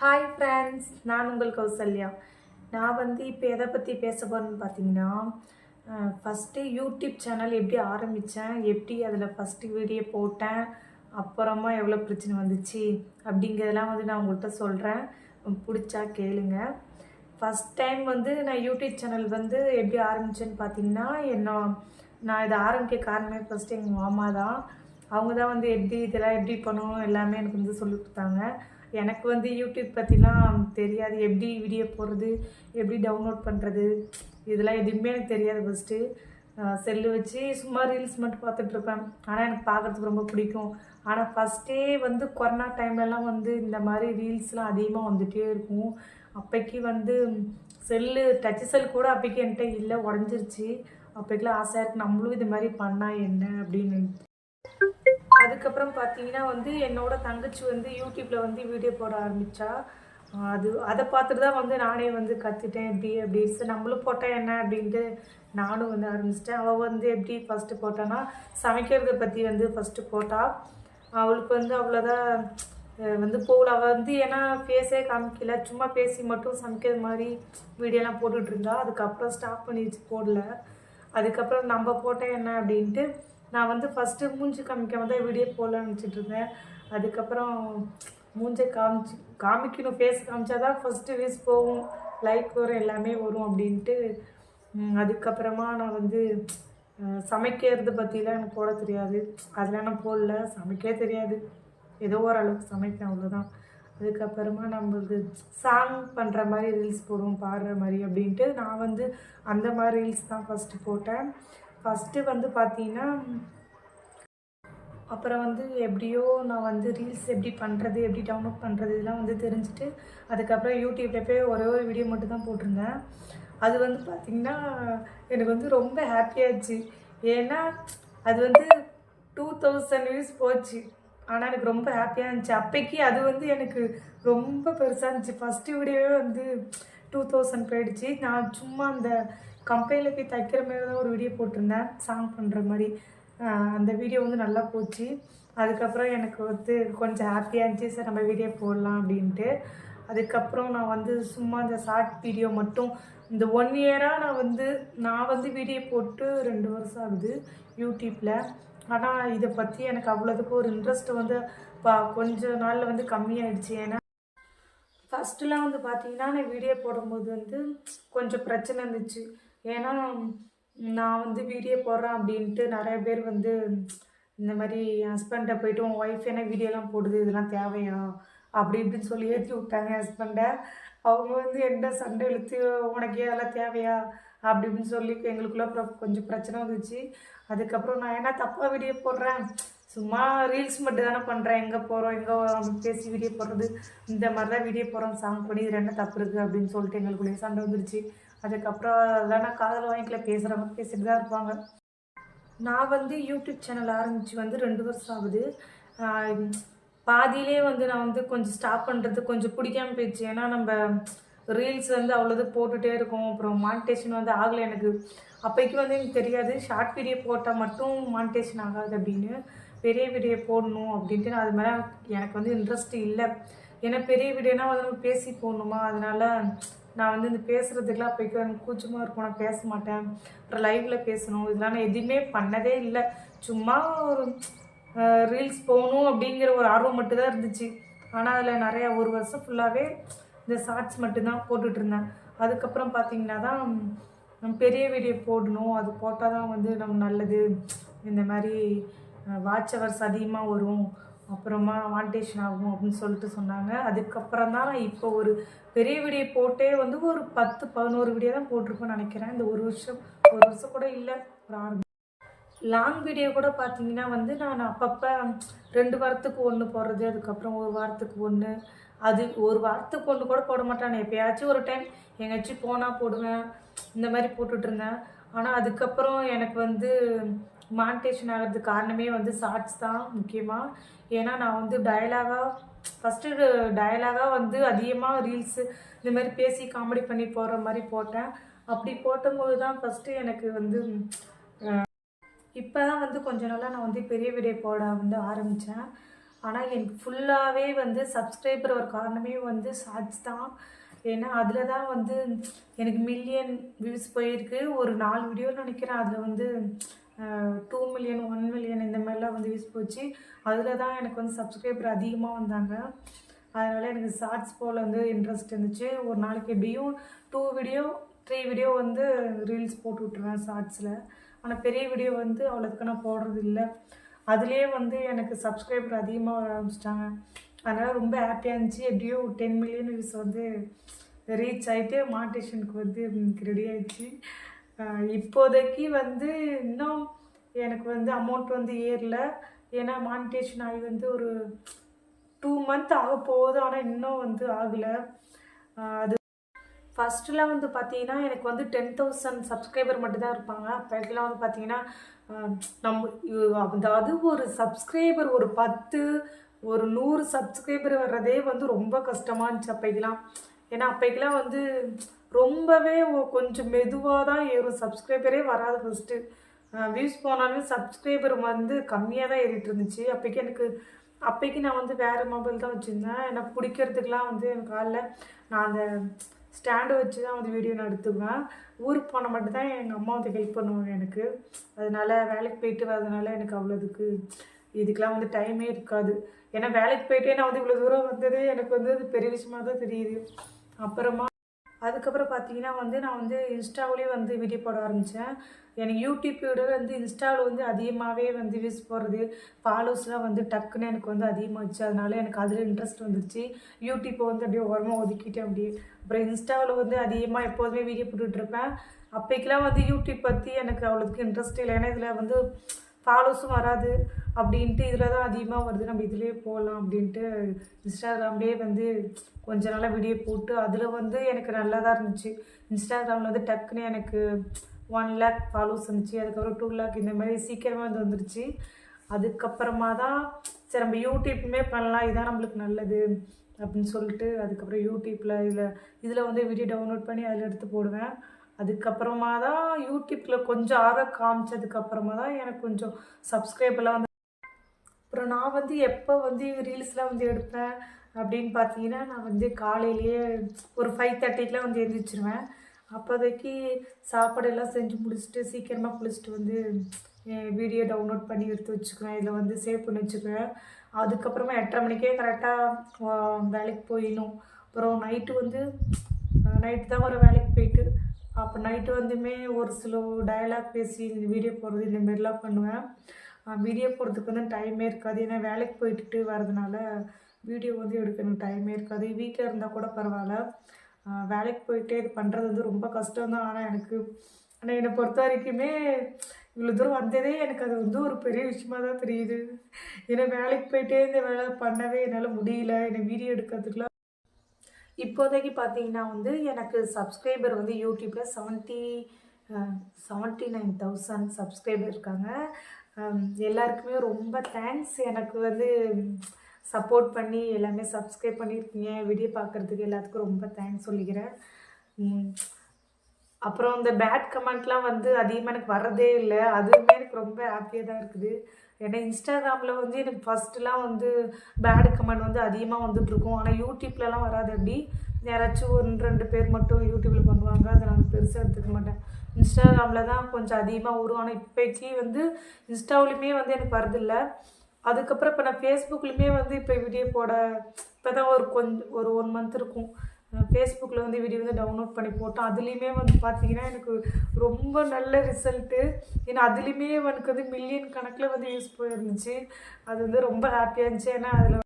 Hi friends நான் உங்கள் கௌசல்யா. நான் வந்து இப்போ எதை பற்றி பேச போகிறேன்னு பார்த்தீங்கன்னா ஃபஸ்ட்டு யூடியூப் சேனல் எப்படி ஆரம்பித்தேன் எப்படி அதில் ஃபஸ்ட்டு வீடியோ போட்டேன் அப்புறமா எவ்வளோ பிரச்சனை வந்துச்சு அப்படிங்கிறதெல்லாம் வந்து நான் உங்கள்கிட்ட சொல்கிறேன் பிடிச்சா கேளுங்க. ஃபஸ்ட் டைம் வந்து நான் யூடியூப் சேனல் வந்து எப்படி ஆரம்பித்தேன்னு பார்த்தீங்கன்னா என்ன நான் இதை ஆரம்பிக்க காரணமே ஃபஸ்ட்டு எங்கள் மாமா தான். அவங்க தான் வந்து எப்படி இதெல்லாம் எப்படி பண்ணணும் எல்லாமே எனக்கு வந்து சொல்லி கொடுத்தாங்க. எனக்கு வந்து யூடியூப் பற்றிலாம் தெரியாது. எப்படி வீடியோ போடுறது? எப்படி டவுன்லோட் பண்ணுறது இதெல்லாம் எதுவுமே எனக்கு தெரியாது ஃபஸ்ட்டு செல்லு வச்சு சும்மா ரீல்ஸ் மட்டும் பார்த்துட்ருப்பேன் ஆனால் எனக்கு பார்க்குறதுக்கு ரொம்ப பிடிக்கும். ஆனால் ஃபஸ்ட்டே வந்து கொரோனா டைம்லலாம் வந்து இந்த மாதிரி ரீல்ஸ்லாம் அதிகமாக வந்துகிட்டே இருக்கும். அப்போக்கி வந்து செல்லு டச் செல் கூட அப்போக்கி என்கிட்ட இல்லை உடஞ்சிருச்சு. அப்போக்கெல்லாம் ஆசையாக இருக்குது நம்மளும் இது மாதிரி பண்ணால் என்ன அப்படின்னு. அதுக்கப்புறம் பார்த்தீங்கன்னா வந்து என்னோட தங்கச்சி வந்து யூடியூப்பில் வந்து வீடியோ போட ஆரம்பித்தா அது அதை பார்த்துட்டு தான் வந்து நானே வந்து கற்றுட்டேன் எப்படி அப்படி நம்மளும் போட்டால் என்ன அப்படின்ட்டு நானும் வந்து ஆரம்பிச்சிட்டேன். அவள் வந்து எப்படி ஃபஸ்ட்டு போட்டான்னா சமைக்கிறத பற்றி வந்து ஃபஸ்ட்டு போட்டால் அவளுக்கு வந்து அவ்வளோதான். வந்து போகல. அவள் வந்து ஏன்னா பேசே காமிக்கல. சும்மா பேசி மட்டும் சமைக்கிற மாதிரி வீடியோலாம் போட்டுட்ருந்தா அதுக்கப்புறம் ஸ்டாப் பண்ணிடுச்சு போடல. அதுக்கப்புறம் நம்ம போட்டேன் என்ன அப்படின்ட்டு நான் வந்து ஃபஸ்ட்டு மூஞ்சி காமிக்காம தான் வீடியோ போடலான்னு நினச்சிட்டு இருந்தேன். அதுக்கப்புறம் மூஞ்சை காமிச்சு காமிக்கணும் ஃபேஸ் காமிச்சா தான் ஃபஸ்ட்டு வீஸ் போகும் லைக் வரும் எல்லாமே வரும் அப்படின்ட்டு. அதுக்கப்புறமா நான் வந்து சமைக்கிறது பற்றிலாம் எனக்கு போட தெரியாது. அதெல்லாம் நான் போடல சமைக்கவே தெரியாது. ஏதோ ஓரளவுக்கு சமைப்பேன் அவ்வளோதான் அதுக்கப்புறமா நம்மளுக்கு சாங் பண்ணுற மாதிரி ரீல்ஸ் போடுவோம் பாடுற மாதிரி அப்படின்ட்டு நான் வந்து அந்த மாதிரி ரீல்ஸ் தான் ஃபஸ்ட்டு போட்டேன். ஃபஸ்ட்டு வந்து பார்த்தீங்கன்னா அப்புறம் வந்து எப்படியோ நான் வந்து ரீல்ஸ் எப்படி பண்ணுறது எப்படி டவுன்லோட் பண்ணுறது இதெல்லாம் வந்து தெரிஞ்சுட்டு அதுக்கப்புறம் யூடியூப்ல போய் ஒரே ஒரு வீடியோ மட்டும் தான் போட்டிருந்தேன். அது வந்து பார்த்திங்கன்னா எனக்கு வந்து ரொம்ப ஹாப்பியாச்சு ஏன்னா அது வந்து டூ தௌசண்ட் வியூஸ் போச்சு. ஆனால் எனக்கு ரொம்ப ஹாப்பியாக இருந்துச்சு. அப்போக்கி அது வந்து எனக்கு ரொம்ப பெருசாக இருந்துச்சு. ஃபஸ்ட்டு வீடியோவே வந்து டூ தௌசண்ட் போயிடுச்சு. நான் சும்மா அந்த கம்பெனியில் போய் தைக்கிற மாதிரி தான் ஒரு வீடியோ போட்டிருந்தேன். சாங் பண்ணுற மாதிரி. அந்த வீடியோ வந்து நல்லா போச்சு. அதுக்கப்புறம் எனக்கு வந்து கொஞ்சம் ஹாப்பியாக இருந்துச்சு சார் நம்ம வீடியோ போடலாம் அப்படின்ட்டு. அதுக்கப்புறம் நான் வந்து சும்மா இந்த ஷார்ட் வீடியோ மட்டும் இந்த ஒன் இயராக நான் வந்து நான் வந்து வீடியோ போட்டு ரெண்டு வருஷம் ஆகுது யூடியூப்பில் ஆனால் இதை பற்றி எனக்கு அவ்வளோதுக்கு ஒரு இன்ட்ரெஸ்ட் வந்து பா கொஞ்ச நாளில் வந்து கம்மியாயிடுச்சு. ஏன்னா ஃபஸ்ட்டுலாம் வந்து பார்த்தீங்கன்னா நான் வீடியோ போடும்போது வந்து கொஞ்சம் பிரச்சனை இருந்துச்சு. ஏன்னா நான் வந்து வீடியோ போடுறேன் அப்படின்ட்டு நிறைய பேர் வந்து இந்த மாதிரி என் ஹஸ்பண்டை போயிட்டு உன் ஒய்ஃப் என்ன வீடியோலாம் போடுது? இதெல்லாம் தேவையா? அப்படி இப்படின்னு சொல்லி ஏற்றி விட்டாங்க என் ஹஸ்பண்டை அவங்க வந்து என்ன சண்டை இழுத்து உனக்கு அதெல்லாம் தேவையா? அப்படி இப்படின்னு சொல்லி எங்களுக்குள்ள கொஞ்சம் பிரச்சனை வந்துச்சு. அதுக்கப்புறம் நான் என்ன தப்பாக வீடியோ போடுறேன். சும்மா ரீல்ஸ் மட்டும் தானே பண்ணுறேன் எங்கே போகிறோம் எங்கே பேசி வீடியோ போடுறது? இந்த மாதிரி தான் வீடியோ போகிறோம் சாங் பண்ணி இது என்ன தப்பு இருக்குது அப்படின்னு சொல்லிட்டு எங்களுக்குள்ளேயே சண்டை வந்துருச்சு. அதுக்கப்புறம் அதெல்லாம் நான் காதல் வாங்கிக்கல பேசுகிறவங்க பேசிட்டு தான் இருப்பாங்க. நான் வந்து யூடியூப் சேனல் ஆரம்பித்து வந்து ரெண்டு வருஷம் ஆகுது. பாதியிலே வந்து நான் வந்து கொஞ்சம் ஸ்டாப் பண்ணுறது கொஞ்சம் பிடிக்காம போயிடுச்சு. ஏன்னா நம்ம ரீல்ஸ் வந்து அவ்வளோது போட்டுகிட்டே இருக்கோம். அப்புறம் மானிட்டேஷன் வந்து ஆகலை எனக்கு. அப்போக்கி வந்து எனக்கு தெரியாது. ஷார்ட் வீடியோ போட்டால் மட்டும் மானிட்டேஷன் ஆகாது அப்படின்னு. பெரிய வீடியோ போடணும் அப்படின்ட்டு நான் அது மேலே எனக்கு வந்து இன்ட்ரெஸ்ட் இல்லை. ஏன்னா பெரிய வீடியோனா வந்து நம்ம பேசி போடணுமா? அதனால நான் வந்து இந்த பேசுகிறதுக்கெலாம் போய்க்கு எனக்கு கூச்சமாக இருக்கும். நான் பேச மாட்டேன். அப்புறம் லைவில் பேசணும். இதெல்லாம் நான் எதுவுமே பண்ணதே இல்லை. சும்மா ஒரு ரீல்ஸ் போகணும் அப்படிங்கிற ஒரு ஆர்வம் மட்டும்தான் இருந்துச்சு. ஆனால் அதில் நிறையா ஒரு வருஷம் ஃபுல்லாகவே இந்த ஷார்ட்ஸ் மட்டும்தான் போட்டுட்டு இருந்தேன். அதுக்கப்புறம் பார்த்தீங்கன்னா தான் நம்ம பெரிய வீடியோ போடணும். அது போட்டால் தான் வந்து நம்ம நல்லது. இந்த மாதிரி வாட்ச் ஹவர்ஸ் அதிகமாக வரும் அப்புறமா வாண்டேஷன் ஆகும் அப்படின்னு சொல்லிட்டு சொன்னாங்க. அதுக்கப்புறம் தான் இப்போ ஒரு பெரிய வீடியோ போட்டே வந்து ஒரு பத்து பதினோரு வீடியோ தான் போட்டிருப்பேன்னு நினைக்கிறேன். இந்த ஒரு வருஷம் ஒரு வருஷம் கூட இல்லை ஒரு ஆறு லாங் வீடியோ கூட பார்த்தீங்கன்னா வந்து நான் அப்பப்போ ரெண்டு வாரத்துக்கு ஒன்று போடுறது அதுக்கப்புறம் ஒரு வாரத்துக்கு ஒன்று அது ஒரு வாரத்துக்கு ஒன்று கூட போட மாட்டேன். எப்பயாச்சும் ஒரு டைம் எங்கேயாச்சும் போனால் போடுவேன். இந்த மாதிரி போட்டுட்டு இருந்தேன். ஆனால் அதுக்கப்புறம் எனக்கு வந்து மானிட்டேஷன் ஆகிறதுக்கு காரணமே வந்து ஷார்ட்ஸ் தான் முக்கியமாக ஏன்னா நான் வந்து டயலாகாக ஃபஸ்ட்டு டயலாகாக வந்து அதிகமாக ரீல்ஸு இந்த மாதிரி பேசி காமெடி பண்ணி போடுற மாதிரி போட்டேன். அப்படி போட்டும்போது தான் ஃபஸ்ட்டு எனக்கு வந்து இப்போ தான் வந்து கொஞ்ச நாளாக நான் வந்து பெரிய வீடியோ போட வந்து ஆரம்பித்தேன் ஆனால் எனக்கு ஃபுல்லாகவே வந்து சப்ஸ்கிரைபர் ஒரு காரணமே வந்து ஷார்ட்ஸ் தான். ஏன்னா அதில் தான் வந்து எனக்கு மில்லியன் வியூஸ் போயிருக்கு. ஒரு நாலு வீடியோ நினைக்கிறேன். அதில் வந்து டூ மில்லியன் ஒன் மில்லியன் இந்த மாதிரிலாம் வந்து வியூஸ் போச்சு. அதில் தான் எனக்கு வந்து சப்ஸ்கிரைபர் அதிகமாக வந்தாங்க. அதனால் எனக்கு ஷார்ட்ஸ் போல் வந்து இன்ட்ரெஸ்ட் இருந்துச்சு. ஒரு நாளைக்கு எப்படியும் டூ வீடியோ த்ரீ வீடியோ வந்து ரீல்ஸ் போட்டு விட்ருவேன் ஷார்ட்ஸில் ஆனால் பெரிய வீடியோ வந்து அவ்வளோதுக்கு நான் போடுறது இல்லை. அதுலேயே வந்து எனக்கு சப்ஸ்கிரைபர் அதிகமாக வர ஆரம்பிச்சிட்டாங்க. அதனால் ரொம்ப ஹாப்பியாக இருந்துச்சு. எப்படியோ டென் மில்லியன் வியூஸ் வந்து ரீச் ஆகிட்டு மானிட்டேஷனுக்கு வந்து ரெடி ஆயிடுச்சு. இப்போதைக்கு வந்து இன்னும் எனக்கு வந்து அமௌண்ட் வந்து ஏறல. ஏன்னா மானிட்டேஷன் ஆகி வந்து ஒரு டூ மந்த் ஆக போகுது. ஆனால் இன்னும் வந்து ஆகலை. அது ஃபஸ்ட்டுலாம் வந்து பார்த்தீங்கன்னா எனக்கு வந்து டென் தௌசண்ட் சப்ஸ்கிரைபர் மட்டும்தான் இருப்பாங்க. அப்போக்கெல்லாம் வந்து பார்த்தீங்கன்னா நம்ம அதாவது ஒரு சப்ஸ்கிரைபர் ஒரு பத்து ஒரு நூறு சப்ஸ்கிரைபர் வர்றதே வந்து ரொம்ப கஷ்டமாக இருந்துச்சு அப்பைக்கெலாம் ஏன்னா அப்பைக்கெலாம் வந்து ரொம்பவே கொஞ்சம் மெதுவாக தான் ஏறும். சப்ஸ்கிரைபரே வராது ஃபஸ்ட்டு வியூஸ் போனாலும் சப்ஸ்கிரைபர் வந்து கம்மியாக தான் ஏறிட்டு இருந்துச்சு. அப்போக்கி எனக்கு அப்போக்கி நான் வந்து வேறு மொபைல் தான் வச்சுருந்தேன். எனக்கு பிடிக்கிறதுக்கெலாம் வந்து எனக்கு காலைல நான் அந்த ஸ்டாண்டு வச்சு தான் வந்து வீடியோ நான் எடுத்துக்குவேன். ஊருக்கு போன மட்டும் தான் எங்கள் அம்மா வந்து ஹெல்ப் பண்ணுவாங்க எனக்கு. அதனால் வேலைக்கு போயிட்டு வரதுனால எனக்கு அவ்வளோதுக்கு இதுக்கெலாம் வந்து டைமே இருக்காது. ஏன்னா வேலைக்கு போயிட்டே நான் வந்து இவ்வளோ தூரம் வந்ததே எனக்கு வந்து அது பெரிய விஷயமாக தான் தெரியுது. அப்புறமா அதுக்கப்புறம் பார்த்தீங்கன்னா வந்து நான் வந்து இன்ஸ்டாவிலேயே வந்து வீடியோ போட ஆரம்பித்தேன் எனக்கு யூடியூப்பை விட வந்து இன்ஸ்டாவில் வந்து அதிகமாகவே வந்து வியூஸ் போடுறது ஃபாலோஸ்லாம் வந்து டக்குன்னு எனக்கு வந்து அதிகமாகிடுச்சு அதனால எனக்கு அதில் இன்ட்ரெஸ்ட் வந்துருச்சு. யூடியூப்பை வந்து அப்படியே ஓரமாக ஒதுக்கிட்டேன் அப்படியே. அப்புறம் இன்ஸ்டாவில் வந்து அதிகமாக எப்போதுமே வீடியோ போட்டுட்ருப்பேன் அப்போக்கெலாம் வந்து யூடியூப் பற்றி எனக்கு அவ்வளோதுக்கு இன்ட்ரெஸ்ட் இல்லை. ஏன்னா இதில் வந்து ஃபாலோஸும் வராது அப்படின்ட்டு இதில் தான் அதிகமாக வருது. நம்ம இதிலே போகலாம் அப்படின்ட்டு இன்ஸ்டாகிராம்லேயே வந்து கொஞ்ச நாளாக வீடியோ போட்டு அதில் வந்து எனக்கு நல்லா தான் இருந்துச்சு. இன்ஸ்டாகிராமில் வந்து டக்குன்னு எனக்கு ஒன் லேக் ஃபாலோஸ் இருந்துச்சு. அதுக்கப்புறம் டூ லேக் இந்த மாதிரி சீக்கிரமாக வந்து வந்துருச்சு. அதுக்கப்புறமா தான் சரி நம்ம யூடியூப்புமே பண்ணலாம். இதான் நம்மளுக்கு நல்லது அப்படின்னு சொல்லிட்டு அதுக்கப்புறம் யூடியூப்பில் இதில் இதில் வந்து வீடியோ டவுன்லோட் பண்ணி அதில் எடுத்து போடுவேன். அதுக்கப்புறமா தான் யூடியூப்பில் கொஞ்சம் ஆர்வம் காமிச்சதுக்கப்புறமா தான் எனக்கு கொஞ்சம் சப்ஸ்கிரைபெல்லாம் வந்து அப்புறம் நான் வந்து எப்போ வந்து ரீல்ஸ்லாம் வந்து எடுப்பேன் அப்படின்னு பார்த்தீங்கன்னா நான் வந்து காலையிலேயே ஒரு ஃபைவ் தேர்ட்டிக்கெலாம் வந்து எழுந்திரிச்சிருவேன் அப்போதைக்கு சாப்பாடு எல்லாம் செஞ்சு முடிச்சுட்டு சீக்கிரமாக குளிச்சுட்டு வந்து வீடியோ டவுன்லோட் பண்ணி எடுத்து வச்சுக்குவேன். இதில் வந்து சேவ் பண்ணி வச்சுக்குவேன். அதுக்கப்புறமா எட்டரை மணிக்கே கரெக்டாக வேலைக்கு போயிடணும். அப்புறம் நைட்டு வந்து நைட்டு தான் ஒரு வேலைக்கு போயிட்டு. அப்போ நைட்டு வந்துமே ஒரு சில டயலாக் பேசி இந்த வீடியோ போடுறது இந்த மாரிலாம் பண்ணுவேன். வீடியோ போடுறதுக்கு வந்து டைமே இருக்காது. ஏன்னா வேலைக்கு போயிட்டு வரதுனால வீடியோ வந்து எடுக்க எனக்கு டைமே இருக்காது. வீட்டில் இருந்தால் கூட பரவாயில்ல. வேலைக்கு போயிட்டே இது பண்ணுறது வந்து ரொம்ப கஷ்டம் தான். ஆனால் எனக்கு ஆனால் என்னை பொறுத்த வரைக்குமே இவ்வளோ தூரம் வந்ததே எனக்கு அது வந்து ஒரு பெரிய விஷயமா தான் தெரியுது. ஏன்னா வேலைக்கு போயிட்டே இந்த வேலை பண்ணவே என்னால் முடியல. என்னை வீடியோ எடுக்கிறதுக்குலாம் இப்போதைக்கு பார்த்தீங்கன்னா வந்து எனக்கு சப்ஸ்கிரைபர் வந்து யூடியூப்பில் seventy seventy nine thousand subscriber இருக்காங்க. எல்லாருக்குமே ரொம்ப தேங்க்ஸ் எனக்கு வந்து சப்போர்ட் பண்ணி எல்லாமே சப்ஸ்கிரைப் பண்ணியிருக்கீங்க. வீடியோ பார்க்குறதுக்கு எல்லாத்துக்கும் ரொம்ப தேங்க்ஸ் சொல்லிக்கிறேன். அப்புறம் இந்த பேட் கமெண்ட்லாம் வந்து அதிகமாக எனக்கு வர்றதே இல்லை. அதுவுமே எனக்கு ரொம்ப ஹாப்பியாக தான் இருக்குது. ஏன்னா இன்ஸ்டாகிராமில் வந்து எனக்கு ஃபஸ்ட்டுலாம் வந்து பேட் கமெண்ட் வந்து அதிகமாக வந்துட்டுருக்கும். ஆனால் யூடியூப்லலாம் வராது அப்படி யாராச்சும் ஒன்று ரெண்டு பேர் மட்டும் யூடியூப்பில் பண்ணுவாங்க. அதை நான் பெருசாக எடுத்துக்க மாட்டேன். இன்ஸ்டாகிராமில் தான் கொஞ்சம் அதிகமாக வரும். ஆனால் இப்போக்கி வந்து இன்ஸ்டாவிலுமே வந்து எனக்கு வரதில்ல அதுக்கப்புறம் இப்போ நான் ஃபேஸ்புக்லேயுமே வந்து இப்போ வீடியோ போட இப்போ தான் ஒரு கொஞ்சம் ஒரு ஒன் மந்த் இருக்கும். ஃபேஸ்புக்கில் வந்து வீடியோ வந்து டவுன்லோட் பண்ணி போட்டோம் அதுலேயுமே வந்து பார்த்தீங்கன்னா எனக்கு ரொம்ப நல்ல ரிசல்ட்டு ஏன்னா அதுலேயுமே எனக்கு வந்து மில்லியன் கணக்கில் வந்து யூஸ் போயிருந்துச்சு. அது வந்து ரொம்ப ஹாப்பியாக இருந்துச்சு. ஏன்னா அதில்